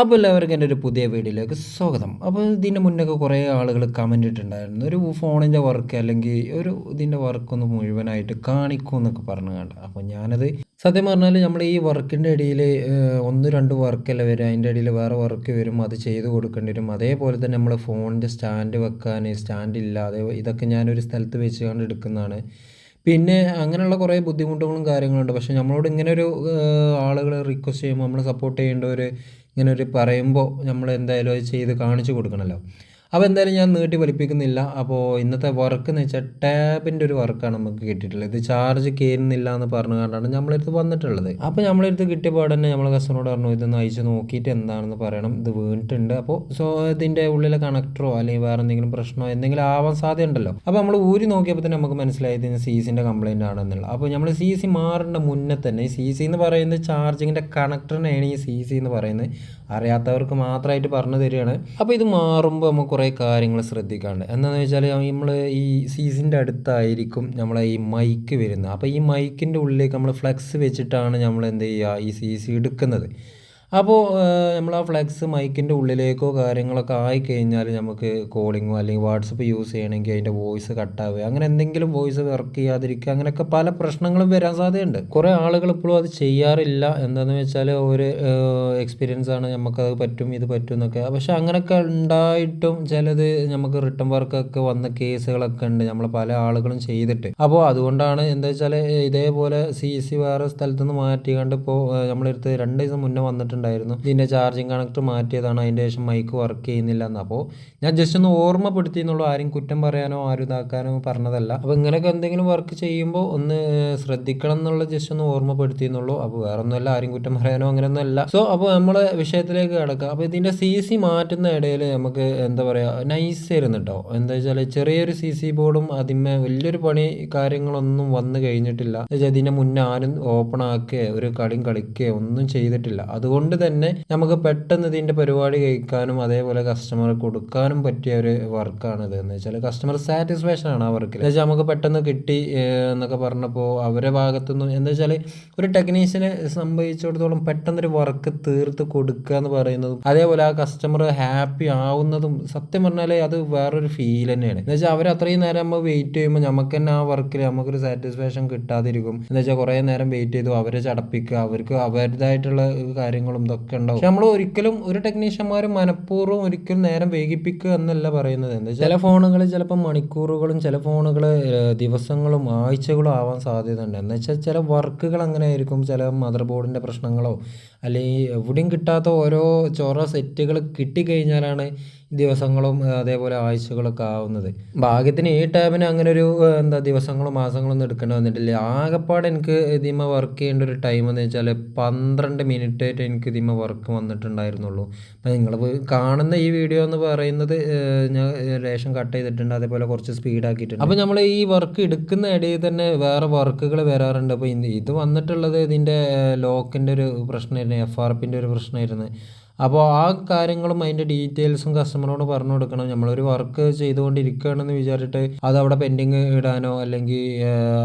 അപ്പോൾ എല്ലാവർക്കും എന്റെ ഒരു പുതിയ വീഡിയോയിലേക്ക് സ്വാഗതം. അപ്പോൾ ഇതിന്റെ മുന്നൊക്കെ കുറേ ആളുകൾ കമന്റ് ഇട്ടിട്ടുണ്ടായിരുന്നു. ഒരു ഫോണിന്റെ വർക്ക് അല്ലെങ്കിൽ ഒരു ഇതിന്റെ വർക്കൊന്ന് മുഴുവനായിട്ട് കാണിക്കും എന്നൊക്കെ പറഞ്ഞു കണ്ട അപ്പോൾ ഞാനത് സത്യം പറഞ്ഞാൽ നമ്മൾ ഈ വർക്കിന്റെ ഇടയിൽ ഒന്ന് രണ്ട് വർക്കല്ല വരും അതിന്റെ ഇടയിൽ വേറെ വർക്ക് വരും അത് ചെയ്ത് കൊടുക്കേണ്ടി വരും. അതേപോലെ തന്നെ നമ്മൾ ഫോണിന്റെ സ്റ്റാൻഡ് വെക്കാൻ സ്റ്റാൻഡ് ഇല്ലാതെ ഇതൊക്കെ ഞാനൊരു സ്ഥലത്ത് വെച്ച് കണ്ട് എടുക്കുന്നതാണ്. പിന്നെ അങ്ങനെയുള്ള കുറേ ബുദ്ധിമുട്ടുകളും കാര്യങ്ങളുണ്ട് പക്ഷേ നമ്മളോട് ഇങ്ങനെ ഒരു ആളുകൾ റിക്വസ്റ്റ് ചെയ്യുമ്പോൾ നമ്മൾ സപ്പോർട്ട് ചെയ്യേണ്ട ഒരു ഇങ്ങനെ ഒരു പറയുമ്പോൾ നമ്മൾ എന്തായാലും അത് ചെയ്ത് കാണിച്ചു കൊടുക്കണമല്ലോ അപ്പോൾ എന്തായാലും ഞാൻ നീട്ടി വലിപ്പിക്കുന്നില്ല. അപ്പോൾ ഇന്നത്തെ വർക്ക് എന്ന് വെച്ചാൽ ടാബിന്റെ ഒരു വർക്കാണ് നമുക്ക് കിട്ടിയിട്ടുള്ളത്. ഇത് ചാർജ് കയറുന്നില്ല എന്ന് പറഞ്ഞു കൊണ്ടാണ് നമ്മളടുത്ത് വന്നിട്ടുള്ളത്. അപ്പോൾ നമ്മളടുത്ത് കിട്ടിയ പാട് തന്നെ നമ്മൾ കസ്റ്റമറോട് പറഞ്ഞു ഇതൊന്ന് അയച്ച് നോക്കിയിട്ട് എന്താണെന്ന് പറയണം. ഇത് വീണിട്ടുണ്ട്. അപ്പോൾ സോ ഇതിന്റെ ഉള്ളിലെ കണക്ടറോ അല്ലെങ്കിൽ വേറെ എന്തെങ്കിലും പ്രശ്നമോ എന്തെങ്കിലും ആവാൻ സാധ്യതയുണ്ടല്ലോ. അപ്പോൾ നമ്മൾ ഊരി നോക്കിയപ്പോൾ തന്നെ നമുക്ക് മനസ്സിലായത് സി സിന്റെ കംപ്ലയിന്റ് ആണെന്നുള്ളത് അപ്പോൾ നമ്മൾ സി സി മാറേണ്ട മുന്നേ തന്നെ ഈ സി സി എന്ന് പറയുന്നത് ചാർജിങ്ങിന്റെ കണക്ടറിനെയാണ് ഈ സി സി എന്ന് പറയുന്നത്. അറിയാത്തവർക്ക് മാത്രമായിട്ട് പറഞ്ഞു തരികയാണ്. അപ്പോൾ ഇത് മാറുമ്പോൾ നമുക്ക് കുറേ കാര്യങ്ങൾ ശ്രദ്ധിക്കാണ്ട്. എന്താണെന്ന് വെച്ചാൽ നമ്മൾ ഈ സീസിന്റെ അടുത്തായിരിക്കും നമ്മളെ ഈ മൈക്ക് വരുന്നത്. അപ്പോൾ ഈ മൈക്കിന്റെ ഉള്ളിലേക്ക് നമ്മൾ ഫ്ലെക്സ് വെച്ചിട്ടാണ് നമ്മൾ എന്ത് ചെയ്യുക? ഈ സി സി എടുക്കുന്നത്. അപ്പോൾ നമ്മൾ ആ ഫ്ലെക്സ് മൈക്കിന്റെ ഉള്ളിലേക്കോ കാര്യങ്ങളൊക്കെ ആയിക്കഴിഞ്ഞാൽ നമുക്ക് കോളിങ്ങോ അല്ലെങ്കിൽ വാട്സപ്പ് യൂസ് ചെയ്യണമെങ്കിൽ അതിന്റെ വോയിസ് കട്ടാവുക. അങ്ങനെ എന്തെങ്കിലും വോയിസ് വർക്ക് ചെയ്യാതിരിക്കുക. അങ്ങനെയൊക്കെ പല പ്രശ്നങ്ങളും വരാൻ സാധ്യതയുണ്ട്. കുറേ ആളുകൾ ഇപ്പോഴും അത് ചെയ്യാറില്ല. എന്താണെന്ന് വെച്ചാൽ ഒരു എക്സ്പീരിയൻസ് ആണ് നമുക്കത് പറ്റും ഇത് പറ്റും എന്നൊക്കെ. പക്ഷെ അങ്ങനെയൊക്കെ ഉണ്ടായിട്ടും ചിലത് നമുക്ക് റിട്ടേൺ വർക്കൊക്കെ വന്ന കേസുകളൊക്കെ ഉണ്ട്. നമ്മൾ പല ആളുകളും ചെയ്തിട്ട്. അപ്പോൾ അതുകൊണ്ടാണ് എന്താ വെച്ചാൽ ഇതേപോലെ സി സി വേറെ സ്ഥലത്തുനിന്ന് മാറ്റിക്കാണ്ട് ഇപ്പോൾ നമ്മളെടുത്ത് രണ്ട് ദിവസം മുന്നേ വന്നിട്ടുണ്ട് പറഞ്ഞിട്ടുണ്ടായിരുന്നു ഇതിന്റെ ചാർജിങ് കണക്ടർ മാറ്റിയതാണ്. അതിന്റെ ശേഷം മൈക്ക് വർക്ക് ചെയ്യുന്നില്ല എന്ന്. അപ്പോൾ ഞാൻ ജസ്റ്റ് ഒന്ന് ഓർമ്മപ്പെടുത്തി എന്നുള്ളൂ. ആരും കുറ്റം പറയാനോ ആരും ഇതാക്കാനോ പറഞ്ഞതല്ല. അപ്പോൾ ഇങ്ങനെയൊക്കെ എന്തെങ്കിലും വർക്ക് ചെയ്യുമ്പോൾ ഒന്ന് ശ്രദ്ധിക്കണം എന്നുള്ള ജസ്റ്റ് ഒന്ന് ഓർമ്മപ്പെടുത്തി എന്നുള്ളൂ. അപ്പോൾ വേറെ ഒന്നുമല്ല ആരും കുറ്റം പറയാനോ അങ്ങനെയൊന്നും അല്ല. സോ അപ്പോൾ നമ്മൾ വിഷയത്തിലേക്ക് കിടക്കാം. അപ്പോൾ ഇതിന്റെ സി സി മാറ്റുന്ന ഇടയിൽ നമുക്ക് എന്താ പറയുക നൈസ് ആയിരുന്നു കേട്ടോ എന്താ വെച്ചാൽ ചെറിയൊരു സി സി ബോർഡും അതിന്മേ വലിയൊരു പണി കാര്യങ്ങളൊന്നും വന്നു കഴിഞ്ഞിട്ടില്ല. ഇതിന്റെ മുന്നേ ആരും ഓപ്പൺ ആക്കുകയോ ഒരു കളിയും കളിക്കുകയോ ഒന്നും ചെയ്തിട്ടില്ല. അതുകൊണ്ട് കൊണ്ട് തന്നെ നമുക്ക് പെട്ടെന്ന് ഇതിന്റെ പരിപാടി കഴിക്കാനും അതേപോലെ കസ്റ്റമർ കൊടുക്കാനും പറ്റിയ ഒരു വർക്കാണിത് എന്ന് വെച്ചാൽ കസ്റ്റമർ സാറ്റിസ്ഫാക്ഷൻ ആണ് ആ വർക്കിൽ എന്ന് വെച്ചാൽ നമുക്ക് പെട്ടെന്ന് കിട്ടി എന്നൊക്കെ പറഞ്ഞപ്പോൾ അവരെ ഭാഗത്തുനിന്നും എന്ന് വെച്ചാൽ ഒരു ടെക്നീഷ്യനെ സംഭവിച്ചിടത്തോളം പെട്ടെന്നൊരു വർക്ക് തീർത്ത് കൊടുക്കുക എന്ന് പറയുന്നതും അതേപോലെ ആ കസ്റ്റമർ ഹാപ്പി ആവുന്നതും സത്യം പറഞ്ഞാൽ അത് വേറൊരു ഫീൽ തന്നെയാണ്. എന്ന് വെച്ചാൽ അവർ അത്രയും നേരം നമ്മൾ വെയിറ്റ് ചെയ്യുമ്പോൾ നമുക്ക് തന്നെ ആ വർക്കിൽ നമുക്കൊരു സാറ്റിസ്ഫാക്ഷൻ കിട്ടാതിരിക്കും. എന്ന് വെച്ചാൽ കുറേ നേരം വെയിറ്റ് ചെയ്തു അവരെ ചടപ്പിക്കുക അവർക്ക് അവരുടേതായിട്ടുള്ള കാര്യങ്ങൾ പ്രശ്നങ്ങളും ഇതൊക്കെ ഉണ്ടാവും. നമ്മൾ ഒരിക്കലും ഒരു ടെക്നീഷ്യന്മാർ മനഃപൂർവം ഒരിക്കലും നേരം വൈകിപ്പിക്കുക എന്നല്ല പറയുന്നത്. എന്താ ചില ഫോണുകൾ ചിലപ്പോൾ മണിക്കൂറുകളും ചില ഫോണുകൾ ദിവസങ്ങളും ആഴ്ചകളും ആവാൻ സാധ്യതയുണ്ട്. എന്ന് വെച്ചാൽ ചില വർക്കുകൾ അങ്ങനെ ആയിരിക്കും. ചില മദർ ബോർഡിന്റെ പ്രശ്നങ്ങളോ അല്ലെങ്കിൽ എവിടെയും കിട്ടാത്ത ഓരോ ചോറ സെറ്റുകൾ കിട്ടിക്കഴിഞ്ഞാലാണ് ദിവസങ്ങളും അതേപോലെ ആഴ്ചകളൊക്കെ ആവുന്നത്. ഭാഗ്യത്തിന് ഈ ടൈമിന് അങ്ങനെ ഒരു എന്താ ദിവസങ്ങളും മാസങ്ങളൊന്നും എടുക്കേണ്ടി വന്നിട്ടില്ല. ആകെപ്പാട് എനിക്ക് ഇതിമ വർക്ക് ചെയ്യേണ്ട ഒരു ടൈം എന്ന് വെച്ചാൽ പന്ത്രണ്ട് മിനിറ്റ് ആയിട്ട് എനിക്ക് ഇതിമ വർക്ക് വന്നിട്ടുണ്ടായിരുന്നുള്ളൂ. അപ്പം നിങ്ങൾ കാണുന്ന ഈ വീഡിയോ എന്ന് പറയുന്നത് ഞാൻ റേഷൻ കട്ട് ചെയ്തിട്ടുണ്ട്. അതേപോലെ കുറച്ച് സ്പീഡ് ആക്കിയിട്ടുണ്ട്. അപ്പോൾ നമ്മൾ ഈ വർക്ക് എടുക്കുന്ന ഇടയിൽ തന്നെ വേറെ വർക്കുകൾ വരാറുണ്ട്. അപ്പോൾ ഇത് വന്നിട്ടുള്ളത് ഇതിന്റെ ലോക്കിന്റെ ഒരു പ്രശ്നമായിരുന്നു എഫ് ആർ പിന്റെ ഒരു പ്രശ്നമായിരുന്നു. അപ്പോൾ ആ കാര്യങ്ങളും അതിന്റെ ഡീറ്റെയിൽസും കസ്റ്റമറോട് പറഞ്ഞു കൊടുക്കണം. നമ്മളൊരു വർക്ക് ചെയ്തുകൊണ്ടിരിക്കുകയാണെന്ന് വിചാരിച്ചിട്ട് അത് അവിടെ പെൻഡിങ് ഇടാനോ അല്ലെങ്കിൽ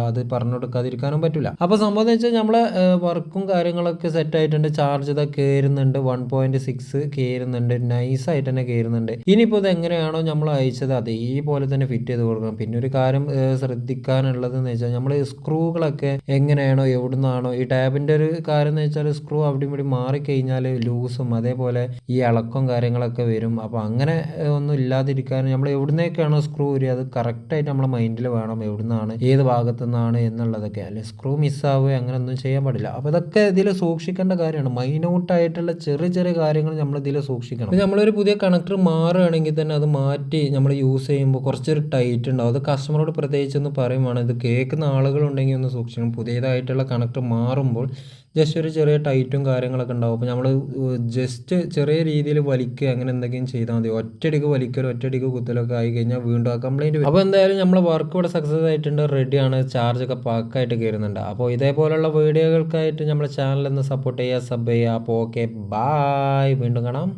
അത് പറഞ്ഞു കൊടുക്കാതിരിക്കാനും പറ്റില്ല അപ്പോൾ സംഭവം എന്ന് വെച്ചാൽ നമ്മളെ വർക്കും കാര്യങ്ങളൊക്കെ സെറ്റ് ആയിട്ടുണ്ട്. ചാർജ് ഇതാ കയറുന്നുണ്ട് വൺ പോയിന്റ് സിക്സ് കയറുന്നുണ്ട് നൈസായിട്ട് തന്നെ കയറുന്നുണ്ട് ഇനിയിപ്പോൾ ഇത് എങ്ങനെയാണോ നമ്മൾ അയച്ചത് അതേപോലെ തന്നെ ഫിറ്റ് ചെയ്ത് കൊടുക്കണം. പിന്നെ ഒരു കാര്യം ശ്രദ്ധിക്കാനുള്ളത് എന്ന് വെച്ചാൽ നമ്മൾ സ്ക്രൂകളൊക്കെ എങ്ങനെയാണോ എവിടുന്നാണോ ഈ ടാബിന്റെ ഒരു കാര്യം എന്ന് വെച്ചാൽ സ്ക്രൂ അവിടെ ഇവിടെ മാറിക്കഴിഞ്ഞാൽ ലൂസും അതേപോലെ അതേപോലെ ഈ ഇളക്കം കാര്യങ്ങളൊക്കെ വരും. അപ്പോൾ അങ്ങനെ ഒന്നും ഇല്ലാതിരിക്കാൻ നമ്മൾ എവിടുന്നേക്കാണോ സ്ക്രൂ വരിക അത് കറക്റ്റായിട്ട് നമ്മുടെ മൈൻഡിൽ വേണം എവിടുന്നാണ് ഏത് ഭാഗത്തു നിന്നാണ് എന്നുള്ളതൊക്കെ അല്ലെങ്കിൽ സ്ക്രൂ മിസ്സാവുക അങ്ങനെ ഒന്നും ചെയ്യാൻ പാടില്ല. അപ്പോൾ ഇതൊക്കെ ഇതിൽ സൂക്ഷിക്കേണ്ട കാര്യമാണ്. മൈനൂട്ടായിട്ടുള്ള ചെറിയ ചെറിയ കാര്യങ്ങൾ നമ്മൾ ഇതിൽ സൂക്ഷിക്കണം. നമ്മളൊരു പുതിയ കണക്ടർ മാറുകയാണെങ്കിൽ തന്നെ അത് മാറ്റി നമ്മൾ യൂസ് ചെയ്യുമ്പോൾ കുറച്ചൊരു ടൈറ്റ് ഉണ്ടാവും. അത് കസ്റ്റമറോട് പ്രത്യേകിച്ച് ഒന്ന് പറയുവാണ്. ഇത് കേൾക്കുന്ന ആളുകളുണ്ടെങ്കിൽ ഒന്ന് സൂക്ഷിക്കണം. പുതിയതായിട്ടുള്ള കണക്ടർ മാറുമ്പോൾ ജസ്റ്റ് ഒരു ചെറിയ ടൈറ്റും കാര്യങ്ങളൊക്കെ ഉണ്ടാവും. അപ്പോൾ നമ്മൾ ജസ്റ്റ് ചെറിയ രീതിയിൽ വലിക്കുക അങ്ങനെ എന്തെങ്കിലും ചെയ്താൽ മതി. ഒറ്റയടിക്ക് വലിക്കൽ ഒറ്റയടിക്ക് കുത്തലൊക്കെ ആയി കഴിഞ്ഞാൽ വീണ്ടും ആ കംപ്ലൈന്റ് അപ്പോൾ എന്തായാലും നമ്മൾ വർക്ക് ഇവിടെ സക്സസ് ആയിട്ടുണ്ട് റെഡിയാണ് ചാർജൊക്കെ പാക്കായിട്ട് കയറുന്നുണ്ട്. അപ്പോൾ ഇതേപോലുള്ള വീഡിയോകൾക്കായിട്ട് നമ്മുടെ ചാനൽ സപ്പോർട്ട് ചെയ്യുക സബ് ചെയ്യുക. അപ്പോൾ ഓക്കെ ബായ് വീണ്ടും കാണാം.